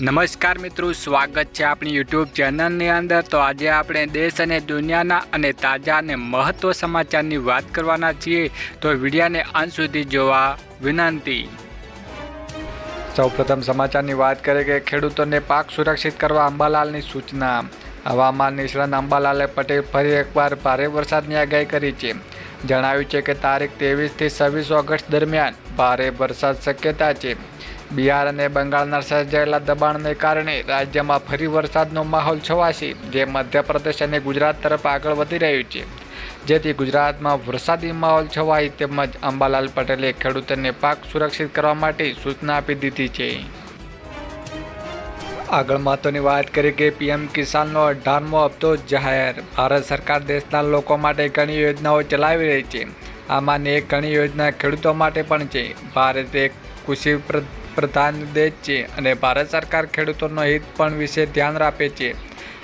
નમસ્કાર મિત્રો, સ્વાગત છે આપણી યુટ્યુબ ચેનલની અંદર. તો આજે આપણે દેશ અને દુનિયાના અને તાજા અને મહત્વ સમાચારની વાત કરવાના છીએ. તો વિડીયાને અંત સુધી જોવા વિનંતી. સૌપ્રથમ સમાચારની વાત કરીએ કે ખેડૂતોને પાક સુરક્ષિત કરવા અંબાલાલની સૂચના. હવામાન નિષ્ણાત અંબાલાલે પટેલ ફરી એકવાર ભારે વરસાદની આગાહી કરી છે. જણાવ્યું છે કે તારીખ ત્રેવીસથી છવ્વીસ ઓગસ્ટ દરમિયાન ભારે વરસાદ શક્યતા છે. બિહાર અને બંગાળના સર્જાયેલા દબાણને કારણે રાજ્યમાં ફરી વરસાદનો માહોલ છવાશે, જે મધ્યપ્રદેશ અને ગુજરાત તરફ આગળ વધી રહ્યું છે. જેથી ગુજરાતમાં વરસાદી માહોલ છવાય તેમજ અંબાલાલ પટેલે ખેડૂતોને પાક સુરક્ષિત કરવા માટે સૂચના આપી દીધી છે. આગળ મહત્વની વાત કરીએ કે પીએમ કિસાનનો અઢારમો હપ્તો જાહેર. ભારત સરકાર દેશના લોકો માટે ઘણી યોજનાઓ ચલાવી રહી છે. આમાંની એક ઘણી યોજના ખેડૂતો માટે પણ છે. ભારત એક કૃષિ પ્રધાન દેશ છે અને ભારત સરકાર ખેડૂતોનો હિત પણ વિશે ધ્યાન રાખે છે.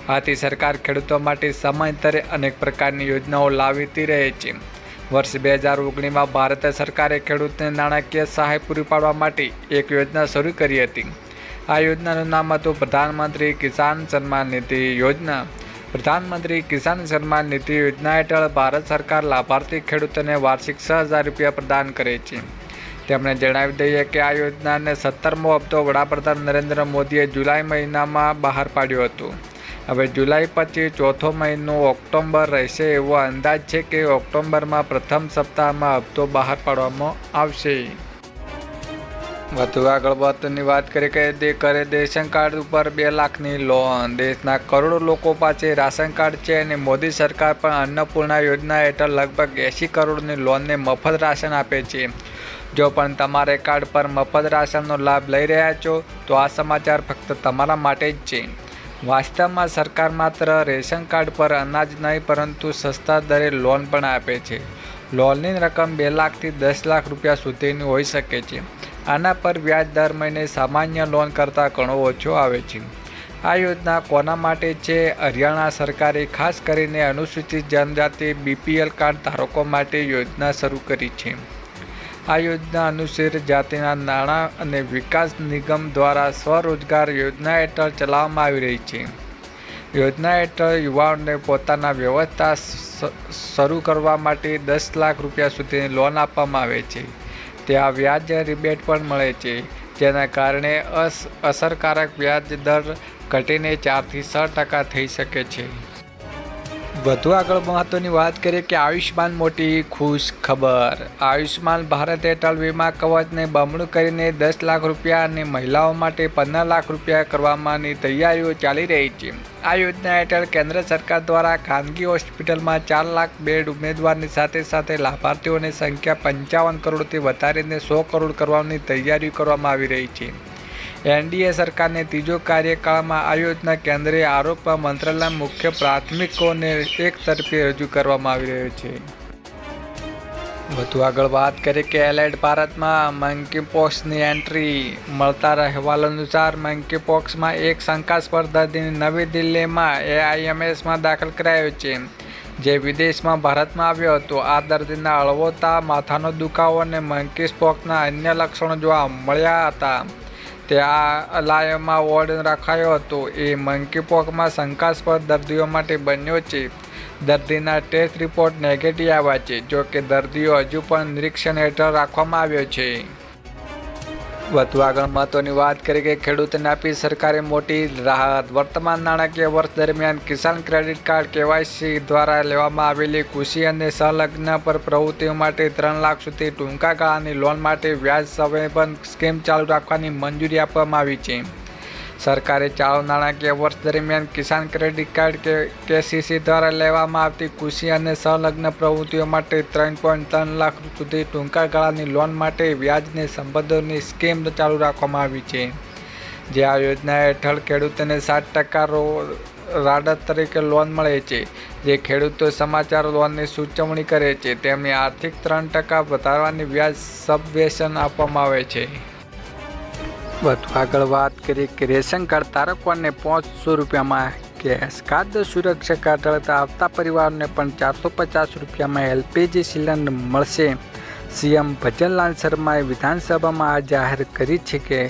આથી સરકાર ખેડૂતો માટે સમયાંતરે અનેક પ્રકારની યોજનાઓ લાવતી રહે છે. વર્ષ બે હજાર ઓગણીસમાં ભારત સરકારે ખેડૂતને નાણાકીય સહાય પૂરી પાડવા માટે એક યોજના શરૂ કરી હતી. આ યોજનાનું નામ હતું પ્રધાનમંત્રી કિસાન સન્માન નિધિ યોજના. પ્રધાનમંત્રી કિસાન સન્માન નિધિ યોજના હેઠળ ભારત સરકાર લાભાર્થી ખેડૂતોને વાર્ષિક છ હજાર રૂપિયા પ્રદાન કરે છે. તેમણે જણાવી દઈએ કે આ યોજનાને સત્તરમો હપ્તો વડાપ્રધાન નરેન્દ્ર મોદીએ જુલાઈ મહિનામાં બહાર પાડ્યો હતો. હવે જુલાઈ પછી ચોથો મહિનો ઓક્ટોબર રહેશે એવો અંદાજ છે કે ઓક્ટોબરમાં પ્રથમ સપ્તાહમાં હપ્તો બહાર પાડવામાં આવશે. વધુ આગળ વાતની વાત કરી કે દે કરે રેશન કાર્ડ ઉપર બે લાખની લોન. દેશના કરોડો લોકો પાસે રાશન કાર્ડ છે અને મોદી સરકાર પણ અન્નપૂર્ણા યોજના હેઠળ લગભગ એંસી કરોડની લોનને મફત રાશન આપે છે. જો પણ તમારે કાર્ડ પર મફત રાશનનો લાભ લઈ રહ્યા છો, તો આ સમાચાર ફક્ત તમારા માટે જ છે. વાસ્તવમાં સરકાર માત્ર રેશન કાર્ડ પર અનાજ નહીં, પરંતુ સસ્તા દરે લોન પણ આપે છે. લોનની રકમ બે લાખથી દસ લાખ રૂપિયા સુધીની હોઈ શકે છે. આના પર વ્યાજ દર મહિને સામાન્ય લોન કરતાં ઘણો ઓછો આવે છે. આ યોજના કોના માટે છે? હરિયાણા સરકારે ખાસ કરીને અનુસૂચિત જનજાતિ બીપીએલ કાર્ડ ધારકો માટે યોજના શરૂ કરી છે. આ યોજના અનુસાર જાતિના નાણાં અને વિકાસ નિગમ દ્વારા સ્વરોજગાર યોજના હેઠળ ચલાવવામાં આવી રહી છે. યોજના હેઠળ યુવાઓને પોતાના વ્યવસ્થા શરૂ કરવા માટે દસ લાખ રૂપિયા સુધીની લોન આપવામાં આવે છે. ત્યાં વ્યાજ રિબેટ પણ મળે છે, જેના કારણે અસ, અસરકારક વ્યાજ દર ઘટીને ચારથી છ ટકા થઈ શકે છે. વધુ આગળ મહત્વની વાત કરીએ કે આયુષ્માન મોટી ખુશ ખબર. આયુષ્માન ભારત હેઠળ વીમા કવચને બમણું કરીને દસ લાખ રૂપિયા અને મહિલાઓ માટે પંદર લાખ રૂપિયા કરવામાંની તૈયારીઓ ચાલી રહી છે. આ યોજના હેઠળ કેન્દ્ર સરકાર દ્વારા ખાનગી હોસ્પિટલમાં ચાર લાખ બેડ ઉમેદવારની સાથે સાથે લાભાર્થીઓની સંખ્યા પંચાવન કરોડથી વધારીને સો કરોડ કરવાની તૈયારી કરવામાં આવી રહી છે. એનડીએ સરકારને ત્રીજો કાર્યકાળમાં આ યોજના કેન્દ્રીય આરોગ્ય મંત્રાલય મુખ્ય પ્રાથમિકોને એક તરફી રજૂ કરવામાં આવી રહ્યો છે. વધુ આગળ વાત કરીએ કે એલાઇડ ભારતમાં મંકીપોક્સની એન્ટ્રી મળતા અહેવાલ અનુસાર મંકીપોક્સમાં એક શંકાસ્પદ દર્દીને નવી દિલ્હીમાં એઆઈએમએસમાં દાખલ કરાયો છે. જે વિદેશમાં ભારતમાં આવ્યો હતો, આ દર્દીના અળવોતા માથાનો દુખાવો અને મંકીપોક્સના અન્ય લક્ષણો જોવા મળ્યા હતા. તે આ અલાયમાં વોર્ડ રખાયો હતો. એ મંકીપોકમાં શંકાસ્પદ દર્દીઓ માટે બન્યો છે. દર્દીના ટેસ્ટ રિપોર્ટ નેગેટિવ આવ્યા છે જો કે દર્દીઓ હજુ પણ નિરીક્ષણ હેઠળ રાખવામાં આવ્યો છે. વધુ આગળ મહત્વની વાત કરી કે ખેડૂતોને આપી સરકારે મોટી રાહત. વર્તમાન નાણાકીય વર્ષ દરમિયાન કિસાન ક્રેડિટ કાર્ડ કેવાયસી દ્વારા લેવામાં આવેલી કૃષિ અને સંલગ્ન પર પ્રવૃત્તિઓ માટે ત્રણ લાખ સુધી ટૂંકા ગાળાની લોન માટે વ્યાજ સંવેદન સ્કીમ ચાલુ રાખવાની મંજૂરી આપવામાં આવી છે. સરકારે ચાલુ નાણાકીય વર્ષ દરમિયાન કિસાન ક્રેડિટ કાર્ડ કે કેસીસી દ્વારા લેવામાં આવતી કૃષિ અને સંલગ્ન પ્રવૃત્તિઓ માટે ત્રણ પોઈન્ટ ત્રણ લાખ સુધી ટૂંકા ગાળાની લોન માટે વ્યાજને સંબંધોની સ્કીમ ચાલુ રાખવામાં આવી છે. જે આ યોજના હેઠળ ખેડૂતોને સાત ટકા રો, રાડત તરીકે લોન મળે છે. જે ખેડૂતો સમાચાર લોનની સૂચવણી કરે છે, તેમની આર્થિક ત્રણ ટકા વધારવાની વ્યાજ સબવેશન આપવામાં આવે છે. વધુ આગળ વાત કરીએ કે રેશન કાર્ડ ધારકોને પાંચસો રૂપિયામાં ગેસ ખાદ્ય સુરક્ષા કાર્ડ આવતા પરિવારને પણ ચારસો પચાસ રૂપિયામાં એલપીજી સિલિન્ડર મળશે. સીએમ ભજનલાલ શર્માએ વિધાનસભામાં આ જાહેર કરી છે કે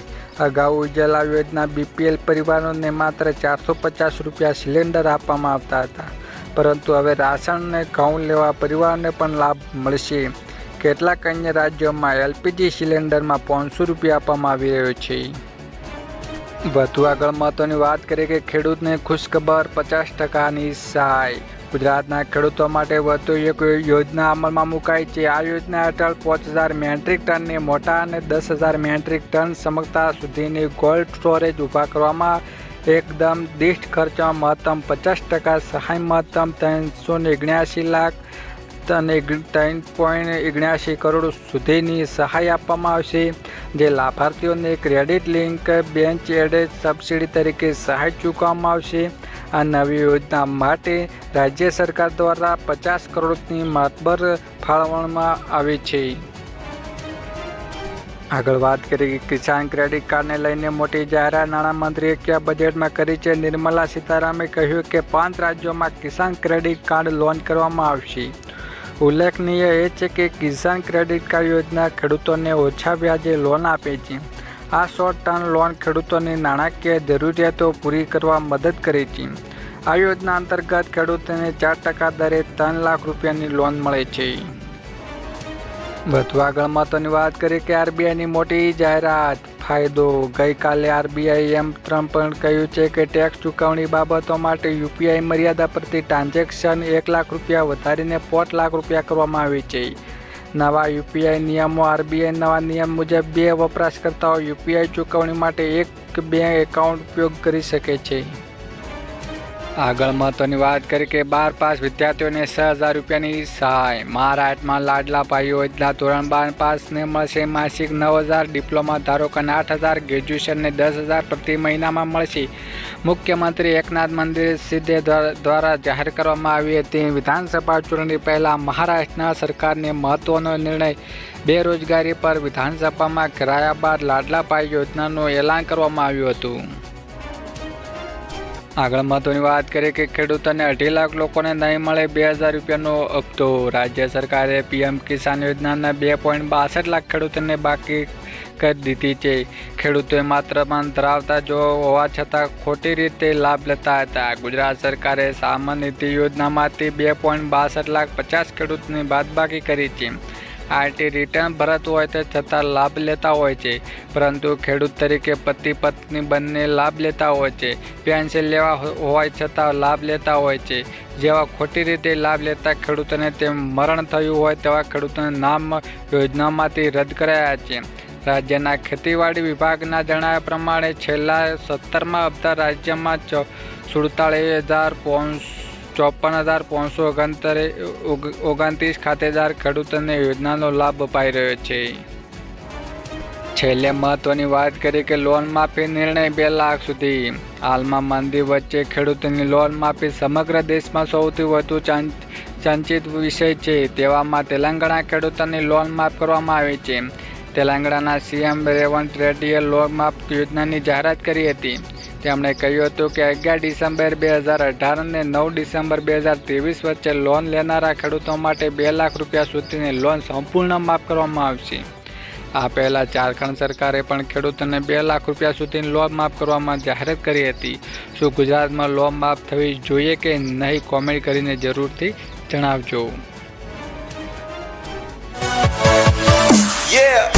અગાઉ ઉજ્જવલા યોજના બીપીએલ પરિવારોને માત્ર ચારસો પચાસ રૂપિયા સિલિન્ડર આપવામાં આવતા હતા. પરંતુ હવે રાશન અને ઘઉં લેવા પરિવારને પણ લાભ મળશે. કેટલાક અન્ય રાજ્યોમાં એલપીજી સિલિન્ડરમાં પાંચસો રૂપિયા આપવામાં આવી રહ્યો છે. વધુ આગળ મહત્વની વાત કરીએ કે ખેડૂતને ખુશખબર પચાસ ટકાની સહાય. ગુજરાતના ખેડૂતો માટે વધુ એક યોજના અમલમાં મુકાઈ છે. આ યોજના હેઠળ પાંચ હજાર મેટ્રિક ટનની મોટા અને દસ હજાર મેટ્રિક ટન ક્ષમતા સુધીની કોલ્ડ સ્ટોરેજ ઊભા કરવામાં એકદમ દિષ્ટ ખર્ચમાં મહત્તમ પચાસ ટકા સહાય, મહત્તમ ત્રણસો ને લાખ અને ત્રણ પોઈન્ટ ઓગણ્યાસી કરોડ સુધીની સહાય આપવામાં આવશે, જે લાભાર્થીઓને ક્રેડિટ લિંક બેંચ એડેડ સબસિડી તરીકે સહાય ચૂકવવામાં આવશે. આ નવી યોજના માટે રાજ્ય સરકાર દ્વારા પચાસ કરોડની માતબર ફાળવવામાં આવી છે. આગળ વાત કરીએ કિસાન ક્રેડિટ કાર્ડને લઈને મોટી જાહેરાત. નાણામંત્રીએ કયા બજેટમાં કરી છે? નિર્મલા સીતારામે કહ્યું કે પાંચ રાજ્યોમાં કિસાન ક્રેડિટ કાર્ડ લોન્ચ કરવામાં આવશે. ઉલ્લેખનીય એ છે કે કિસાન ક્રેડિટ કાર્ડ યોજના ખેડૂતોને ઓછા વ્યાજે લોન આપે છે. આ શોર્ટ ટર્મ લોન ખેડૂતોની નાણાકીય જરૂરિયાતો પૂરી કરવા મદદ કરે છે. આ યોજના અંતર્ગત ખેડૂતોને ચાર ટકા દરે ત્રણ લાખ રૂપિયાની લોન મળે છે. વધુ આગળ મહત્વની વાત કરીએ કે આરબીઆઈની મોટી જાહેરાત. ફાયદો. ગઈકાલે આરબીઆઈ એમ ત્રણ પણ કહ્યું છે કે ટેક્સ ચૂકવણી બાબતો માટે યુપીઆઈ મર્યાદા પ્રતિ ટ્રાન્ઝેક્શન એક લાખ રૂપિયા વધારીને પોત લાખ રૂપિયા કરવામાં આવી છે. નવા યુપીઆઈ નિયમો આરબીઆઈ નવા નિયમ મુજબ બે વપરાશકર્તાઓ યુપીઆઈ ચૂકવણી માટે એક બે એકાઉન્ટ ઉપયોગ કરી શકે છે. આગળ મહત્વની વાત કરી કે બાર પાસ વિદ્યાર્થીઓને છ હજાર રૂપિયાની સહાય. મહારાષ્ટ્રમાં લાડલા ભાઈ યોજના ધોરણ બાર પાસને મળશે. માસિક નવ હજાર, ડિપ્લોમા ધારકોને આઠ હજાર, ગ્રેજ્યુએશનને દસ હજાર પ્રતિ મહિનામાં મળશે. મુખ્યમંત્રી એકનાથ મંદિર સિદ્ધે દ્વારા જાહેર કરવામાં આવી હતી. વિધાનસભા ચૂંટણી પહેલાં મહારાષ્ટ્રના સરકારને મહત્વનો નિર્ણય બેરોજગારી પર વિધાનસભામાં કરાયા બાદ લાડલા ભાઈ યોજનાનું એલાન કરવામાં આવ્યું હતું. આગળ મહત્વની વાત કરીએ કે ખેડૂતોને અઢી લાખ લોકોને નહીં મળે બે હજાર રૂપિયાનો હપ્તો. રાજ્ય સરકારે પીએમ કિસાન યોજનાના બે પોઈન્ટ બાસઠ લાખ ખેડૂતોને બાકી કરી દીધી છે. ખેડૂતોએ માત્ર માન ધરાવતા જો હોવા છતાં ખોટી રીતે લાભ લેતા હતા. ગુજરાત સરકારે સામાન્ય નીતિ યોજનામાંથી બે પોઈન્ટ બાસઠ લાખ પચાસ ખેડૂતની બાદબાકી કરી છે. આરટી રિટર્ન ભરત હોય તે છતાં લાભ લેતા હોય છે. પરંતુ ખેડૂત તરીકે પતિ પત્ની બંને લાભ લેતા હોય છે. પેન્શન લેવા હોય છતાં લાભ લેતા હોય છે. જેવા ખોટી રીતે લાભ લેતા ખેડૂતોને તેમ મરણ થયું હોય તેવા ખેડૂતોને નામ યોજનામાંથી રદ કરાયા છે. રાજ્યના ખેતીવાડી વિભાગના જણાવ્યા પ્રમાણે છેલ્લા સત્તરમાં હપ્તા રાજ્યમાં સુડતાળીસ હજાર પોન્સ ચોપન હજાર પાંચસો ઓગણતરે ઓગણત્રીસ ખાતેદાર ખેડૂતોને યોજનાનો લાભ અપાઈ રહ્યો છે. છેલ્લે મહત્વની વાત કરી કે લોન માફી નિર્ણય બે લાખ સુધી. હાલમાં મંદી વચ્ચે ખેડૂતોની લોન માફી સમગ્ર દેશમાં સૌથી વધુ ચંચિત વિષય છે. તેવામાં તેલંગાણા ખેડૂતોની લોન માફ કરવામાં આવી છે. તેલંગાણાના સીએમ રેવંત રેડ્ડીએ લોન માફ યોજનાની જાહેરાત કરી હતી. તેમણે કહ્યું હતું કે અગિયાર ડિસેમ્બર બે હજાર અઢાર અને નવ ડિસેમ્બર બે હજાર ત્રેવીસ વચ્ચે લોન લેનારા ખેડૂતો માટે બે લાખ રૂપિયા સુધીની લોન સંપૂર્ણ માફ કરવામાં આવશે. આ પહેલાં ઝારખંડ સરકારે પણ ખેડૂતોને બે લાખ રૂપિયા સુધીની લોન માફ કરવામાં જાહેરાત કરી હતી. શું ગુજરાતમાં લોન માફ થવી જોઈએ કે નહીં કોમેન્ટ કરીને જરૂરથી જણાવજો. Yeah!